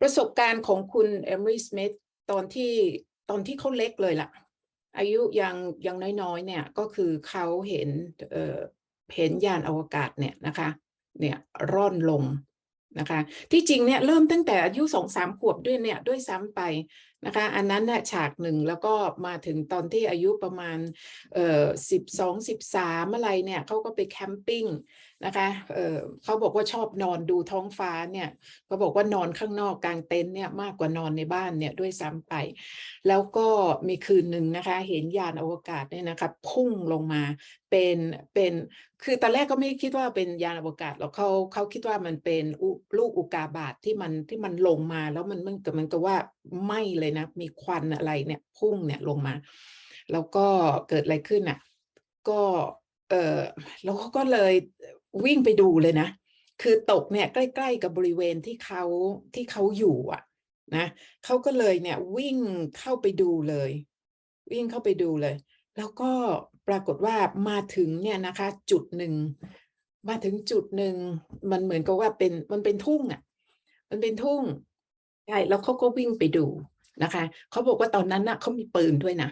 ประสบการณ์ของคุณเอมรีสมิธตอนที่ตอนที่เขาเล็กเลยล่ะ อายุยังยังน้อยๆเนี่ยก็คือเขาเห็นเอ่อเห็นยานอวกาศเนี่ยนะคะเนี่ยร่อนลงนะคะที่จริงเนี่ยเริ่มตั้งแต่อายุสองสามขวบด้วยเนี่ยด้วยซ้ำไป นะคะอันนั้นน่ะฉากหนึ่งแล้วก็มาถึงตอนที่อายุประมาณเอ่อสิบสองสิบสามอะไรเนี่ยเขาก็ไปแคมปิ้งนะคะเอ่อเขาบอกว่าชอบนอนดูท้องฟ้าเนี่ยเขาบอกว่านอนข้างนอกกลางเต็นท์เนี่ยมากกว่านอนในบ้านเนี่ยด้วยซ้ำไป แล้วก็มีคืนหนึ่งนะคะเห็นยานอวกาศเนี่ยนะคะพุ่งลงมาเป็นเป็นคือตอนแรกก็ไม่คิดว่าเป็นยานอวกาศหรอกเขาเขาคิดว่ามันเป็นลูกอุกาบาตที่มันที่มันลงมาแล้วมันมันกับมันก็ว่าไหม้เลยนะ มีควันอะไรเนี่ยพุ่งเนี่ยลงมา แล้วก็เกิดอะไรขึ้นอะ ก็เออแล้วเขาก็เลยวิ่งไปดูเลยนะ คือตกเนี่ยใกล้ ๆ กับบริเวณที่เขาที่เขาอยู่อะนะเขาก็เลยเนี่ยวิ่งเข้าไปดูเลย วิ่งเข้าไปดูเลย แล้วก็ปรากฏว่ามาถึงเนี่ยนะคะ จุดหนึ่งมาถึงจุดหนึ่งมันเหมือนกับว่าเป็นมันเป็นทุ่งอะ มันเป็นทุ่งใช่แล้วเขาก็วิ่งไปดู นะคะเขาบอกว่าตอนนั้นน่ะเขามีปืนด้วยนะ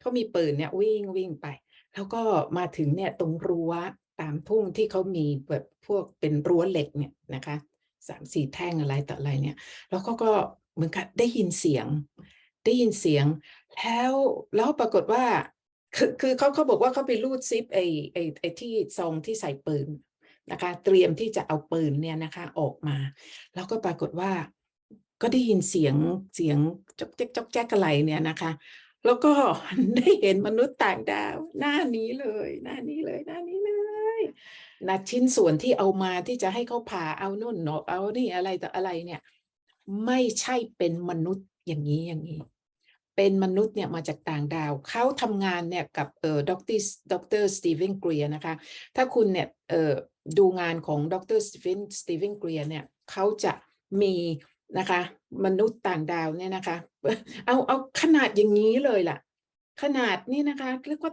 เขามีปืนเนี่ยวิ่งวิ่งไป แล้วก็มาถึงเนี่ยตรงรั้วตามทุ่งที่เขามีแบบพวกเป็นรั้วเหล็กเนี่ยนะคะสามสี่แท่งอะไรต่ออะไรเนี่ย แล้วเขาก็เหมือนกับได้ยินเสียง ได้ยินเสียง แล้วแล้วปรากฏว่า คือคือเขาเขาบอกว่าเขาไปรูดซิปไอไอไอที่ซองที่ใส่ปืนนะคะ เตรียมที่จะเอาปืนเนี่ยนะคะออกมา แล้วก็ปรากฏว่า ก็ได้ยินเสียงเสียงจอกแจ๊กจอกแจ๊กอะไรเนี่ยนะคะ แล้วก็ได้เห็นมนุษย์ต่างดาวหน้านี้เลย หน้านี้เลยหน้านี้เลยนะชิ้นส่วนที่เอามาที่จะให้เขาผ่าเอานู่นเนาะเอานี่อะไรต่ออะไรเนี่ย ไม่ใช่เป็นมนุษย์อย่างนี้อย่างนี้ เป็นมนุษย์เนี่ยมาจากต่างดาวเขาทำงานเนี่ยกับเอ่อดรดรสตีเวนเกรียนะคะ ถ้าคุณเนี่ยเอ่อดูงานของด็อกเตอร์สตีเวนสตีเวนเกรียเนี่ยเขาจะมี นะคะ มนุษย์ต่างดาวเนี่ยนะคะ เอาเอาขนาดอย่างนี้เลยล่ะ ขนาดนี้นะคะเรียกว่า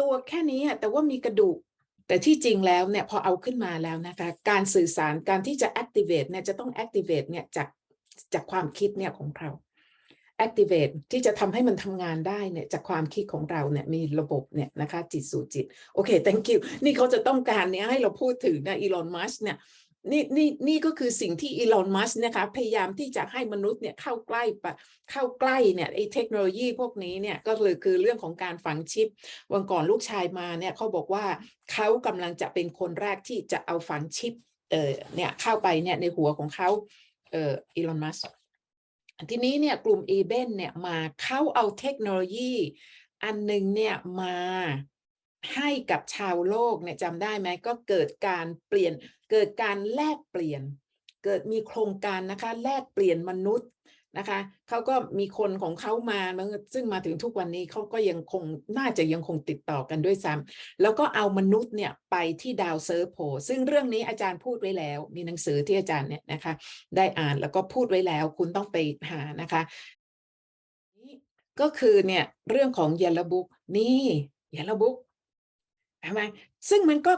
ตัวแค่นี้อะแต่ว่ามีกระดูก แต่ที่จริงแล้วเนี่ยพอเอาขึ้นมาแล้วนะคะ การสื่อสารการที่จะ activate เนี่ยจะต้อง activate เนี่ยจากจากความคิดเนี่ยของเรา activate ที่จะทำให้มันทำงานได้เนี่ยจากความคิดของเราเนี่ยมีระบบเนี่ยนะคะจิตสู่จิต โอเค thank you นี่เขาจะต้องการเนี่ยให้เราพูดถึงนะอีลอนมัสเนี่ย นี่นี่นี่ก็คือสิ่งที่อีลอนมัสนะคะพยายามที่จะให้มนุษย์เนี่ยเข้าใกล้ปะเข้าใกล้เนี่ยไอ้เทคโนโลยีพวกนี้เนี่ยก็เลยคือเรื่องของการฝังชิป วันก่อนลูกชายมาเนี่ยเขาบอกว่าเขากำลังจะเป็นคนแรกที่จะเอาฝังชิปเออเนี่ยเข้าไปเนี่ยในหัวของเขาเอออีลอนมัสทีนี้เนี่ยกลุ่ม e b e n เนี่ยมาเข้าเอาเทคโนโลยีอันหนึ่งเนี่ยมา ให้กับชาวโลกเนี่ยจำได้ไหมก็เกิดการเปลี่ยน เกิดการแลกเปลี่ยน เกิดมีโครงการนะคะ แลกเปลี่ยนมนุษย์นะคะเขาก็มีคนของเขามาซึ่งมาถึงทุกวันนี้เขาก็ยังคงน่าจะยังคงติดต่อกันด้วยซ้ำแล้วก็เอามนุษย์เนี่ยไปที่ดาวเซิร์ฟโพซึ่งเรื่องนี้อาจารย์พูดไว้แล้ว มีหนังสือที่อาจารย์เนี่ยนะคะ ได้อ่านแล้วก็พูดไว้แล้ว คุณต้องไปหานะคะนี่ก็คือเนี่ยเรื่องของเยลบุกนี่เยลบุก ใช่ไหมซึ่งมันก็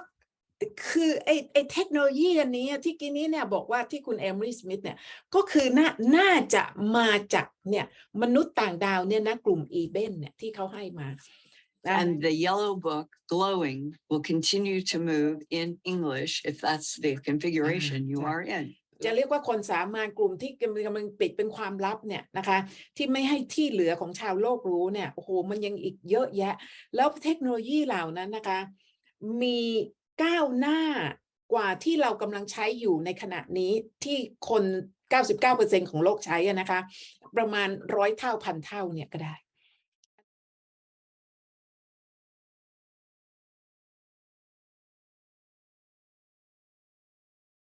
คือไอไอเทคโนโลยีอันนี้ที่กี้นี้เนี่ยบอกว่าที่คุณเอม r y สมิธเนี่ยก็คือน่าน่าจะมาจากเนี่ยมนุษย์ต่างดาวเนี่ยนะกลุ่มอีเบนเนี่ยที่เขาให้มานะ And the yellow book glowing will continue to move in English if that's the configuration you yeah. are in. จะเรียกว่าคนสามานกลุ่มที่กำลังปิดเป็นความลับเนี่ยนะคะ ที่ไม่ให้ที่เหลือของชาวโลกรู้เนี่ยโอ้โหมันยังอีกเยอะแยะ แล้วเทคโนโลยีเหล่านั้นนะคะ มีก้าวหน้ากว่าที่เรากำลังใช้อยู่ในขณะนี้ที่คน 99%ของโลกใช้นะคะ ประมาณร้อยเท่าพันเท่าเนี่ยก็ได้